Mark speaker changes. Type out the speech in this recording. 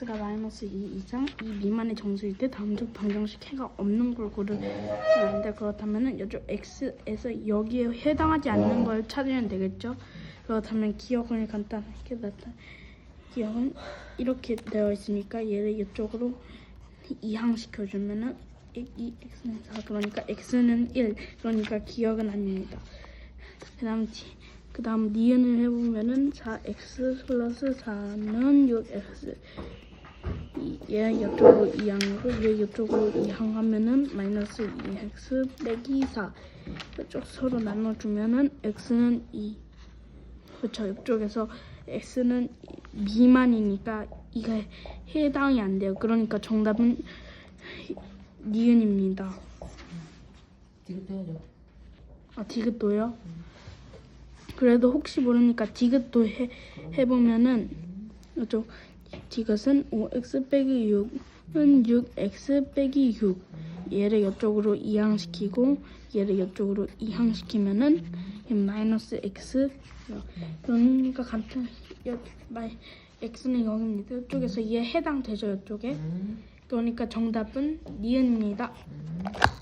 Speaker 1: x가 마이너스 2 이상 2 미만의 정수일 때 다음 중 방정식 해가 없는 걸 고르면 돼. 그렇다면은 이쪽 x에서 여기에 해당하지 않는 걸 찾으면 되겠죠. 그렇다면 기억을 간단하게 나타. 기억은 이렇게 되어 있으니까 얘를 이쪽으로 이항시켜 주면은 이 x는 4 그러니까 x는 1 그러니까 기억은 아닙니다. 그 다음 뒤- 그다음 니은을 해보면은 4x 플러스 4는 6x 이- 얘 이쪽으로 이항하고 얘 이쪽으로 이항하면은 마이너스 2x 빼기 4 이쪽 서로 나눠주면은 x는 2 그렇죠 이쪽에서 x는 미만이니까 이가 해당이 안 돼요 그러니까 정답은 니은입니다
Speaker 2: 디귿 해야죠.
Speaker 1: 아 디귿도요? 그래도 혹시 모르니까 디귿도 해, 해보면은 이쪽 디귿은 5x 빼기 6은 6x 빼기 6 얘를 이쪽으로 이항시키고 얘를 이쪽으로 이항시키면은 얘 마이너스 x 그러니까 간단 마이 x는 0입니다 이쪽에서 얘 해당되죠 이쪽에
Speaker 2: 음.
Speaker 1: 그러니까 정답은 니은입니다
Speaker 2: 음.